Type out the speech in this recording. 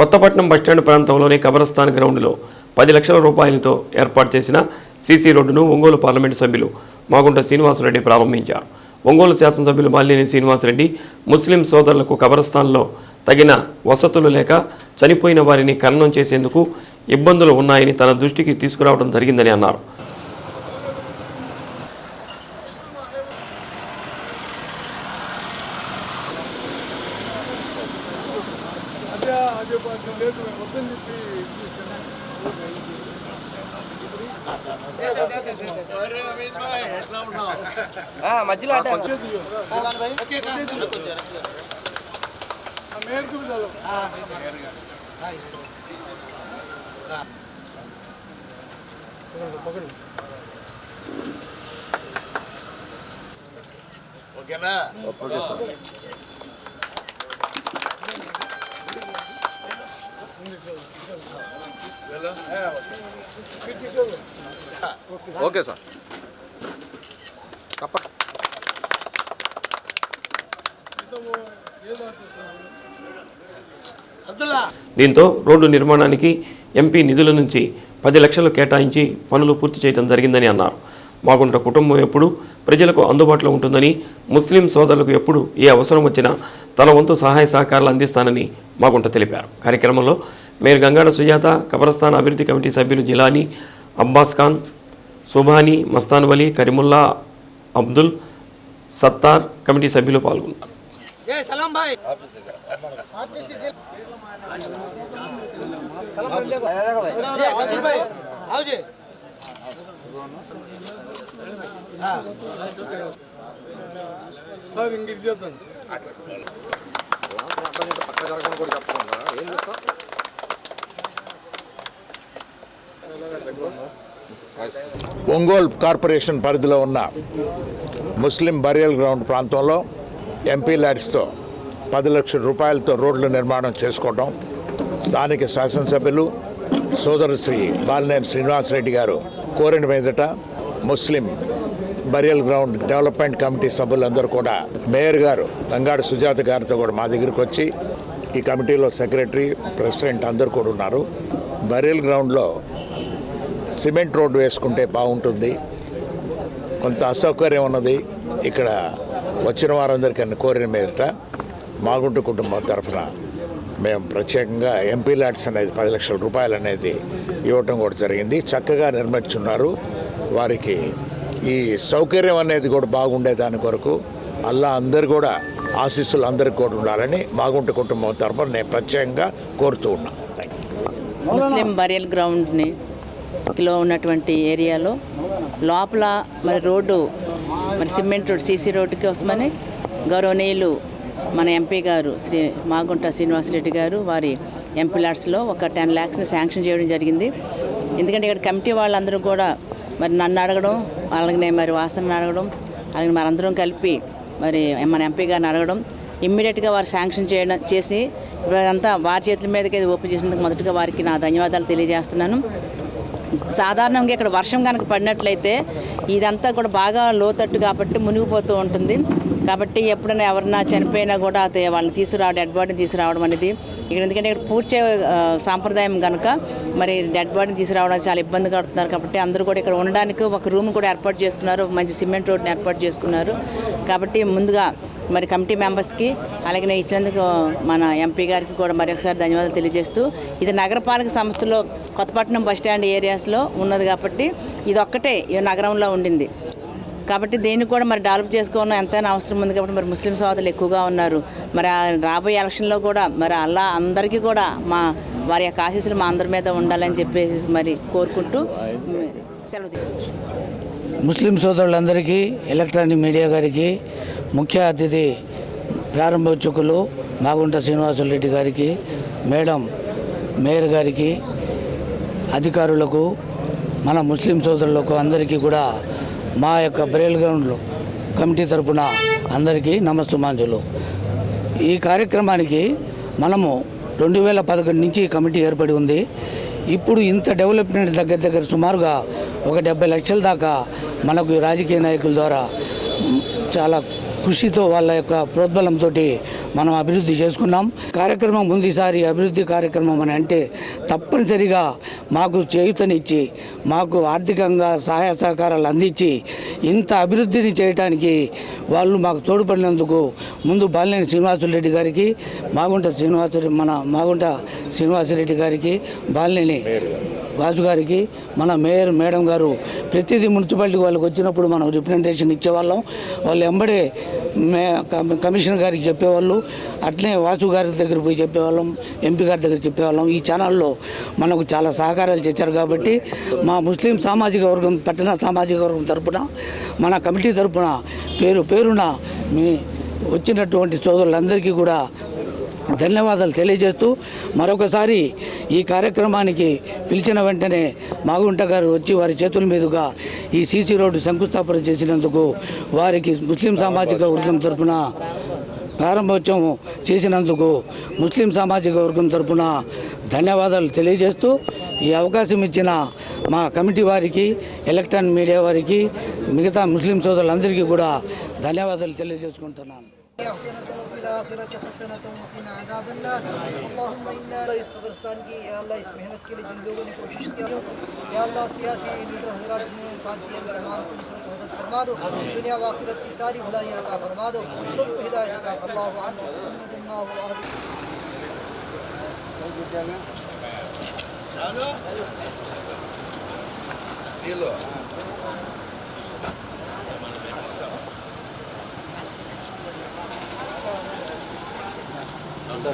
Kothapatnam bus stand ప్రాంతంలోని కబరస్థాన్ గ్రౌండ్లో పది లక్షల రూపాయలతో ఏర్పాటు చేసిన సీసీ రోడ్డును ఒంగోలు పార్లమెంటు సభ్యులు మాగుంట శ్రీనివాసరెడ్డి ప్రారంభించారు. ఒంగోలు శాసనసభ్యులు బాలినేని శ్రీనివాసరెడ్డి ముస్లిం సోదరులకు కబరస్థాన్లో తగిన వసతులు లేక చనిపోయిన వారిని ఖననం చేసేందుకు ఇబ్బందులు ఉన్నాయని తన దృష్టికి తీసుకురావడం జరిగిందని అన్నారు. కొంచెం లేదు వద్దని చెప్పి. మధ్యలో మేరకు. పకడు. Okay sir okay sir. తప్ప దీంతో రోడ్డు నిర్మాణానికి ఎంపీ నిధుల నుంచి పది లక్షలు కేటాయించి పనులు పూర్తి చేయడం జరిగిందని అన్నారు. మాగుంట కుటుంబం ఎప్పుడు ప్రజలకు అందుబాటులో ఉంటుందని ముస్లిం సోదరులకు ఎప్పుడు ఏ అవసరం వచ్చినా తన వంతు సహాయ సహకారాలు అందిస్తానని మాగుంట తెలిపారు. కార్యక్రమంలో మేయర్ గంగాడ సుజాత కబరస్థాన్ అభివృద్ధి కమిటీ సభ్యులు జిలానీ అబ్బాస్ ఖాన్ సుబానీ మస్తాన్ వలీ కరీముల్లా అబ్దుల్ సత్తార్ కమిటీ సభ్యులు పాల్గొన్నారు. సార్ సార్ కూడా చెప్పకుండా ఏం కార్పొరేషన్ పరిధిలో ఉన్న ముస్లిం బరియల్ గ్రౌండ్ ప్రాంతంలో ఎంపీ ల్యాడ్స్తో పది లక్షల రూపాయలతో రోడ్ల నిర్మాణం చేసుకోవటం స్థానిక శాసనసభ్యులు సోదరు శ్రీ బాలినేని శ్రీనివాసరెడ్డి గారు కోరిన మీదట Muslim burial ground development committee సభ్యులందరూ కూడా మేయర్ గారు గంగాడు సుజాత గారితో కూడా మా దగ్గరికి వచ్చి ఈ కమిటీలో సెక్రటరీ ప్రెసిడెంట్ అందరూ కూడా ఉన్నారు. బరియల్ గ్రౌండ్లో సిమెంట్ రోడ్డు వేసుకుంటే బాగుంటుంది. కొంత అసౌకర్యం ఉన్నది. ఇక్కడ వచ్చిన వారందరికీ కోరిన మీదట మాగుంటు కుటుంబం తరఫున మేము ప్రత్యేకంగా ఎంపీ ల్యాడ్స్ అనేది పది లక్షల రూపాయలు అనేది ఇవ్వటం కూడా జరిగింది. చక్కగా నిర్మించున్నారు. వారికి ఈ సౌకర్యం అనేది కూడా బాగుండే దాని కొరకు అల్లా అందరు కూడా ఆశీస్సులు అందరికి కూడా ఉండాలని మాగుంట కుటుంబం తరఫున నేను ప్రత్యేకంగా కోరుతూ ఉన్నాను ముస్లిం బరియల్ గ్రౌండ్ని లో ఉన్నటువంటి ఏరియాలో లోపల మరి రోడ్డు మరి సిమెంట్ రోడ్ సీసీ రోడ్డు కోసమని గౌరవనీయులు మన ఎంపీ గారు శ్రీ మాగుంట శ్రీనివాసరెడ్డి గారు వారి ఎంపీ ల్యాడ్స్లో ఒక టెన్ ల్యాక్స్ని శాంక్షన్ చేయడం జరిగింది. ఎందుకంటే ఇక్కడ కమిటీ వాళ్ళందరూ కూడా మరి నన్ను అడగడం అలాగే మరి వాసనని అడగడం అలాగే మనందరం కలిపి మరి మన ఎంపీ గారిని అడగడం ఇమ్మీడియట్గా వారు శాంక్షన్ చేయడం చేసి ఇప్పుడంతా వారి చేతుల మీదకి ఇది ఓపెన్ చేసినందుకు మొదటగా వారికి నా ధన్యవాదాలు తెలియజేస్తున్నాను. సాధారణంగా ఇక్కడ వర్షం కనుక పడినట్లయితే ఇదంతా కూడా బాగా లోతట్టు కాబట్టి మునిగిపోతూ ఉంటుంది. కాబట్టి ఎప్పుడైనా ఎవరన్నా చనిపోయినా కూడా అది వాళ్ళని తీసుకురావడం డెడ్ బాడీని తీసుకురావడం అనేది ఇక్కడ ఎందుకంటే ఇక్కడ పూర్చే సాంప్రదాయం కనుక మరి డెడ్ బాడీని తీసుకురావడానికి చాలా ఇబ్బంది పడుతున్నారు కాబట్టి అందరూ కూడా ఇక్కడ ఉండడానికి ఒక రూమ్ కూడా ఏర్పాటు చేసుకున్నారు. మంచి సిమెంట్ రోడ్ని ఏర్పాటు చేసుకున్నారు. కాబట్టి ముందుగా మరి కమిటీ మెంబర్స్కి అలాగే ఇచ్చినందుకు మన ఎంపీ గారికి కూడా మరొకసారి ధన్యవాదాలు తెలియజేస్తూ ఇది నగరపాలక సంస్థలో కొత్తపట్నం బస్టాండ్ ఏరియాస్లో ఉన్నది కాబట్టి ఇది ఒక్కటే ఈ నగరంలో ఉండింది. కాబట్టి దీన్ని కూడా మరి డెవలప్ చేసుకోవడం ఎంతైనా అవసరం ఉంది కాబట్టి మరి ముస్లిం సోదరులు ఎక్కువగా ఉన్నారు. మరి రాబోయే ఎలక్షన్లో కూడా మరి అలా అందరికీ కూడా మా వారి యొక్క ఆశీస్సులు మా అందరి మీద ఉండాలని చెప్పేసి మరి కోరుకుంటూ సెలవు ముస్లిం సోదరులందరికీ ఎలక్ట్రానిక్ మీడియా గారికి ముఖ్య అతిథి ప్రారంభోత్సకులు మాగుంట శ్రీనివాసులరెడ్డి గారికి మేడం మేయర్ గారికి అధికారులకు మన ముస్లిం సోదరులకు అందరికీ కూడా మా యొక్క బ్రేల్ గ్రౌండ్లు కమిటీ తరపున అందరికీ నమస్తమాంజులు ఈ కార్యక్రమానికి మనము రెండు వేల పదకొండు నుంచి కమిటీ ఏర్పడి ఉంది. ఇప్పుడు ఇంత డెవలప్మెంట్ దగ్గర దగ్గర సుమారుగా ఒక డెబ్బై లక్షల దాకా మనకు రాజకీయ నాయకుల ద్వారా చాలా కృషితో వాళ్ళ యొక్క ప్రోద్బలంతో మనం అభివృద్ధి చేసుకున్నాం. కార్యక్రమం ముందుసారి అభివృద్ధి కార్యక్రమం అని అంటే తప్పనిసరిగా మాకు చేయుతనిచ్చి మాకు ఆర్థికంగా సహాయ సహకారాలు అందించి ఇంత అభివృద్ధిని చేయడానికి వాళ్ళు మాకు తోడ్పడినందుకు ముందు బాలినేని శ్రీనివాసులరెడ్డి గారికి మాగుంట శ్రీనివాసరెడ్డి మన మాగుంట శ్రీనివాసరెడ్డి గారికి బాలినేని రాజు గారికి మన మేయర్ మేడం గారు ప్రతిదీ మున్సిపాలిటీ వాళ్ళకి వచ్చినప్పుడు మనం రిప్రజెంటేషన్ ఇచ్చేవాళ్ళం. వాళ్ళు ఎంబడే మే కమిషనర్ గారికి చెప్పేవాళ్ళు అట్లే వాసు గారి దగ్గర పోయి చెప్పేవాళ్ళం ఎంపీ గారి దగ్గర చెప్పేవాళ్ళం. ఈ ఛానల్లో మనకు చాలా సహకారాలు చేశారు కాబట్టి మా ముస్లిం సామాజిక వర్గం పట్టణ సామాజిక వర్గం తరపున మన కమిటీ తరపున పేరు పేరున మీ వచ్చినటువంటి సోదరులందరికీ కూడా ధన్యవాదాలు తెలియజేస్తూ మరొకసారి ఈ కార్యక్రమానికి పిలిచిన వెంటనే మాగుంట గారు వచ్చి వారి చేతుల మీదుగా ఈ సీసీ రోడ్డు శంకుస్థాపన చేసినందుకు వారికి ముస్లిం సామాజిక వర్గం తరపున ప్రారంభోత్సవం చేసినందుకు ముస్లిం సామాజిక వర్గం తరపున ధన్యవాదాలు తెలియజేస్తూ ఈ అవకాశం ఇచ్చిన మా కమిటీ వారికి ఎలక్ట్రానిక్ మీడియా వారికి మిగతా ముస్లిం సోదరులందరికీ కూడా ధన్యవాదాలు తెలియజేసుకుంటున్నాను. حسنة وفي الآخرة حسنة وقنا عذاب النار. اللهم إنا اس قبرستان کی یا اللہ اس محنت کے لیے جن لوگوں نے کوشش کی یا اللہ سیاسی لیڈر حضرات جنہوں نے ساتھ دیا ان تمام کو نصرت مدد فرما دو دنیا و آخرت کی ساری بھلائیاں عطا فرما دو سب کو ہدایت عطا فرما اللہ عنہ محمد ما هو اہل چلو چلو What?